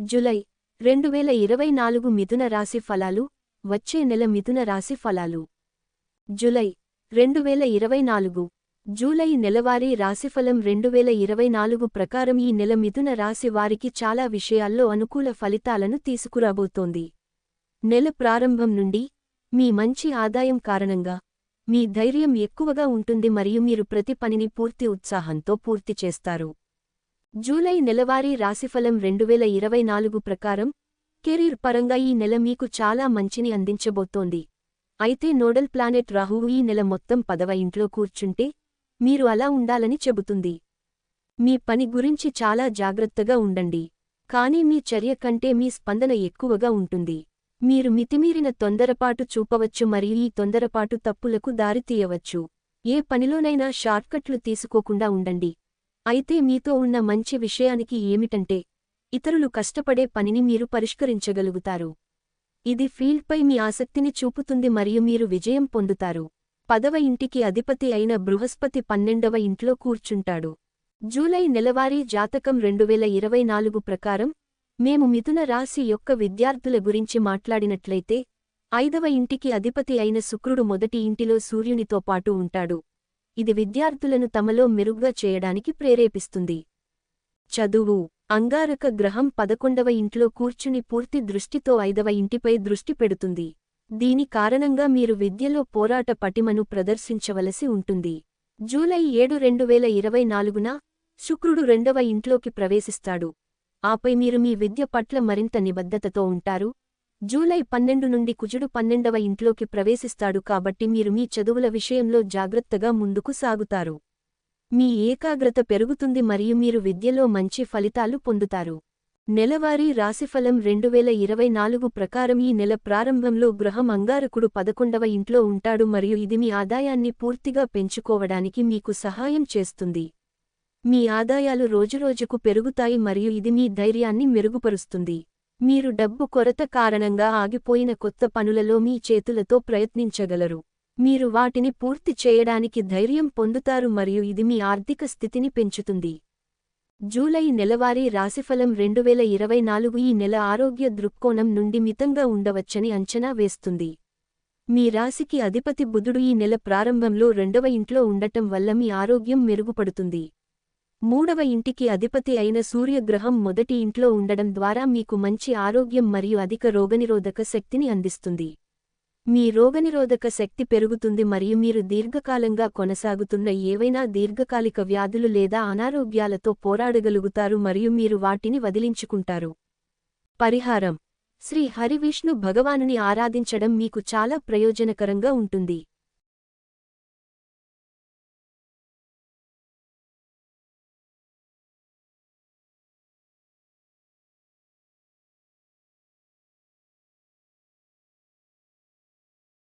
July రెండు వేల ఇరవై నాలుగు మిథున రాశి ఫలాలు వచ్చే నెల మిథున రాశి ఫలాలు. జులై రెండు వేల ఇరవై నాలుగు జూలై నెలవారీ రాశిఫలం రెండు వేల ఇరవై నాలుగు ప్రకారం ఈ నెల మిథున రాశి వారికి చాలా విషయాల్లో అనుకూల ఫలితాలను తీసుకురాబోతోంది. నెల ప్రారంభం నుండి మీ మంచి ఆదాయం కారణంగా మీ ధైర్యం ఎక్కువగా ఉంటుంది మరియు మీరు ప్రతి పనిని పూర్తి ఉత్సాహంతో పూర్తి చేస్తారు. జూలై నెలవారీ రాశిఫలం రెండు వేల ఇరవై నాలుగు ప్రకారం కెరీర్ పరంగా ఈ నెల మీకు చాలా మంచిని అందించబోతోంది. అయితే నోడల్ ప్లానెట్ రాహువు ఈ నెల మొత్తం పదవ ఇంట్లో కూర్చుంటే మీరు అలా ఉండాలని చెబుతుంది. మీ పని గురించి చాలా జాగ్రత్తగా ఉండండి. కానీ మీ చర్య కంటే మీ స్పందన ఎక్కువగా ఉంటుంది. మీరు మితిమీరిన తొందరపాటు చూపవచ్చు మరియు ఈ తొందరపాటు తప్పులకు దారితీయవచ్చు. ఏ పనిలోనైనా షార్ట్కట్లు తీసుకోకుండా ఉండండి. అయితే మీతో ఉన్న మంచి విషయానికి ఏమిటంటే ఇతరులు కష్టపడే పనిని మీరు పరిష్కరించగలుగుతారు. ఇది ఫీల్డ్పై మీ ఆసక్తిని చూపుతుంది మరియు మీరు విజయం పొందుతారు. పదవ ఇంటికి అధిపతి అయిన బృహస్పతి పన్నెండవ ఇంట్లో కూర్చుంటాడు. జూలై నెలవారీ జాతకం రెండువేల ఇరవై నాలుగు ప్రకారం మేము మిథున రాశి యొక్క విద్యార్థుల గురించి మాట్లాడినట్లయితే ఐదవ ఇంటికి అధిపతి అయిన శుక్రుడు మొదటి ఇంటిలో సూర్యునితో పాటు ఉంటాడు. ఇది విద్యార్థులను తమలో మెరుగ్గా చేయడానికి ప్రేరేపిస్తుంది. చదువు అంగారక గ్రహం పదకొండవ ఇంట్లో కూర్చుని పూర్తి దృష్టితో ఐదవ ఇంటిపై దృష్టి పెడుతుంది. దీని కారణంగా మీరు విద్యలో పోరాట పటిమను ప్రదర్శించవలసి ఉంటుంది. జూలై ఏడు రెండు వేల ఇరవై నాలుగున శుక్రుడు రెండవ ఇంట్లోకి ప్రవేశిస్తాడు. ఆపై మీరు మీ విద్య పట్ల మరింత నిబద్ధతతో ఉంటారు. జూలై పన్నెండు నుండి కుజుడు పన్నెండవ ఇంట్లోకి ప్రవేశిస్తాడు కాబట్టి మీరు మీ చదువుల విషయంలో జాగ్రత్తగా ముందుకు సాగుతారు. మీ ఏకాగ్రత పెరుగుతుంది మరియు మీరు విద్యలో మంచి ఫలితాలు పొందుతారు. నెలవారీ రాశిఫలం రెండువేల ఇరవై నాలుగు ప్రకారం ఈ నెల ప్రారంభంలో గ్రహం అంగారకుడు పదకొండవ ఇంట్లో ఉంటాడు మరియు ఇది మీ ఆదాయాన్ని పూర్తిగా పెంచుకోవడానికి మీకు సహాయం చేస్తుంది. మీ ఆదాయాలు రోజురోజుకు పెరుగుతాయి మరియు ఇది మీ ధైర్యాన్ని మెరుగుపరుస్తుంది. మీరు డబ్బు కొరత కారణంగా ఆగిపోయిన కొత్త పనులలో మీ చేతులతో ప్రయత్నించగలరు. మీరు వాటిని పూర్తి చేయడానికి ధైర్యం పొందుతారు మరియు ఇది మీ ఆర్థిక స్థితిని పెంచుతుంది. జూలై నెలవారీ రాశిఫలం రెండువేల ఇరవై నాలుగు ఈ నెల ఆరోగ్య దృక్కోణం నుండి మితంగా ఉండవచ్చని అంచనా వేస్తుంది. మీ రాశికి అధిపతి బుధుడు ఈ నెల ప్రారంభంలో రెండవ ఇంట్లో ఉండటం వల్ల మీ ఆరోగ్యం మెరుగుపడుతుంది. మూడవ ఇంటికి అధిపతి అయిన సూర్యగ్రహం మొదటి ఇంట్లో ఉండడం ద్వారా మీకు మంచి ఆరోగ్యం మరియు అధిక రోగనిరోధక శక్తిని అందిస్తుంది. మీ రోగనిరోధక శక్తి పెరుగుతుంది మరియు మీరు దీర్ఘకాలంగా కొనసాగుతున్న ఏవైనా దీర్ఘకాలిక వ్యాధులు లేదా అనారోగ్యాలతో పోరాడగలుగుతారు మరియు మీరు వాటిని వదిలించుకుంటారు. పరిహారం. శ్రీ హరివిష్ణు భగవానుని ఆరాధించడం మీకు చాలా ప్రయోజనకరంగా ఉంటుంది.